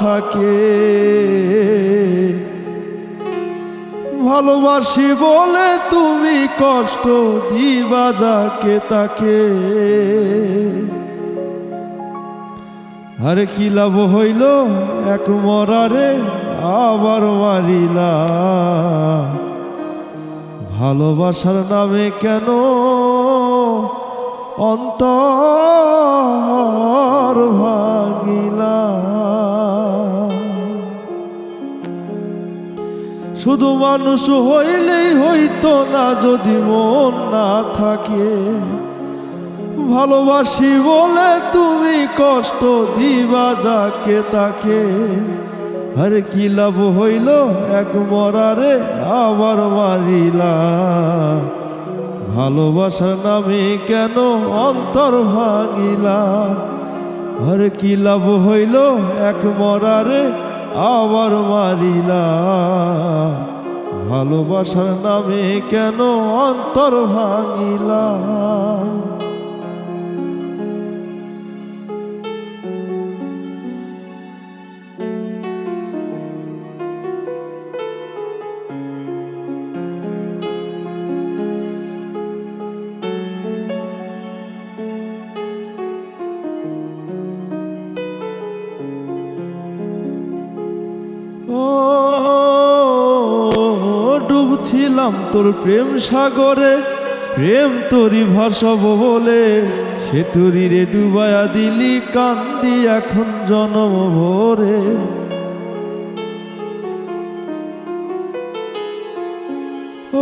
থাকে ভালোবাসি বলে তুমি কষ্ট দিবা যাকে তাকে। আরে কি লাভ হইল এক মরারে আবার মারিলা? ভালোবাসার নামে কেন অন্তর শুধু মানুষ হইলেই হইতো না, যদি মন না থাকে। ভালোবাসি বলে তুমি কষ্ট দিবা যাকে তাকে। আরে কি লাভ হইল এক মরারে আবার মারিলা? ভালোবাসার নামে কেন অন্তর ভাঙিলা? আরে কি লাভ হইল এক মরারে আবার মারিলা। ভালোবাসার নামে কেন অন্তর ভাঙিলা? ডুবছিলাম তোর প্রেম সাগরে, প্রেম তোরি ভাসব বলে। সে রে ডুবায়া দিলি, কান্দি এখন জনম ভরে।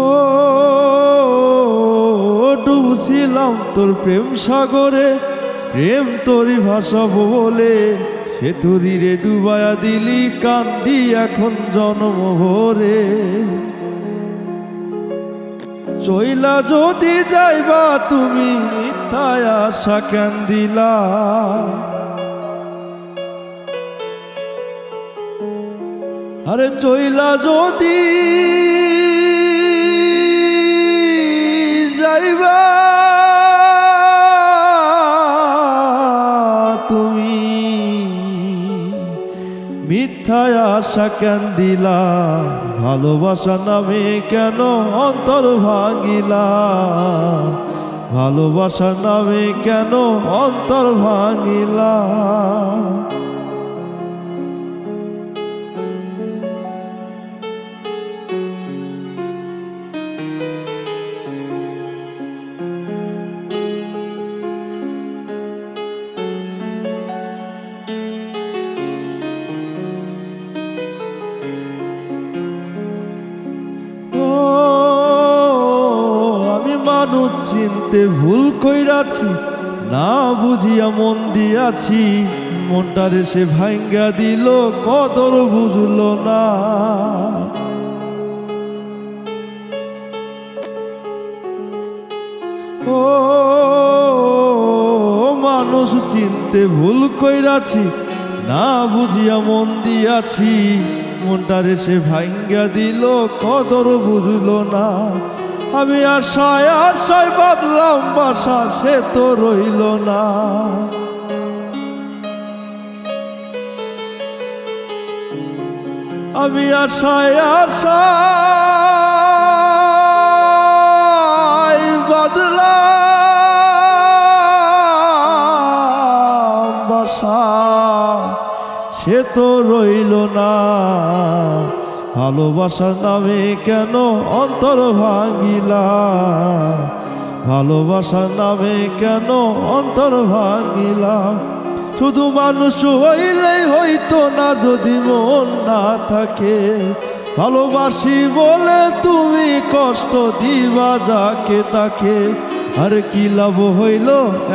ও, ডুবছিলাম তোর প্রেম সাগরে, প্রেম তোরি ভাসব বলে। সে রে ডুবায়া দিলি, কান্দি এখন জনম ভরে। চইলা যদি যাইবা তুমি মিথ্যায় আশা কেন দিলা আরে চইলা যদি মিথ্যায় আশা কেন দিলা ভালোবাসা নামে কেন অন্তর ভাঙিলা? ভালোবাসা নামে কেন অন্তর ভাঙিলা? মানুষ চিনতে ভুল কইরাছি, না বুঝিয়া মন দিয়াছি, মনটারে সে ভাঙ্গা দিল, কদর বুঝলো না। ও মানুষ চিনতে ভুল কইরাছি, না বুঝিয়া মন দিয়াছি, মনটারে সে ভাঙ্গা দিল, কদর বুঝলো না। আমি আশায় আশায় বাদলাম বাসা, সে তো রইল না। আমি আশায় আশায় বাদলাম বাসা, সে তো রইল না। ভালোবাসার নামে কেন অন্তর ভাঙিলা? ভালোবাসার নামে কেন অন্তর ভাঙিলা? শুধু মানুষ হইলেই হইতো না, যদি মন না থাকে। ভালোবাসি বলে তুমি কষ্ট দিবা যাকে তাকে। আরে কি লাভ হইল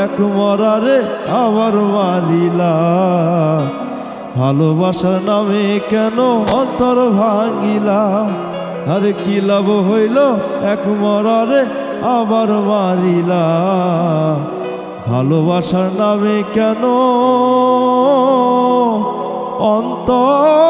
এক মরারে আবার মারিলা? ভালোবাসার নামে কেন অন্তর ভাঙিলা আরে কি লাভ হইল? এক মরারে আবার মারিলা ভালোবাসার নামে কেন অন্তর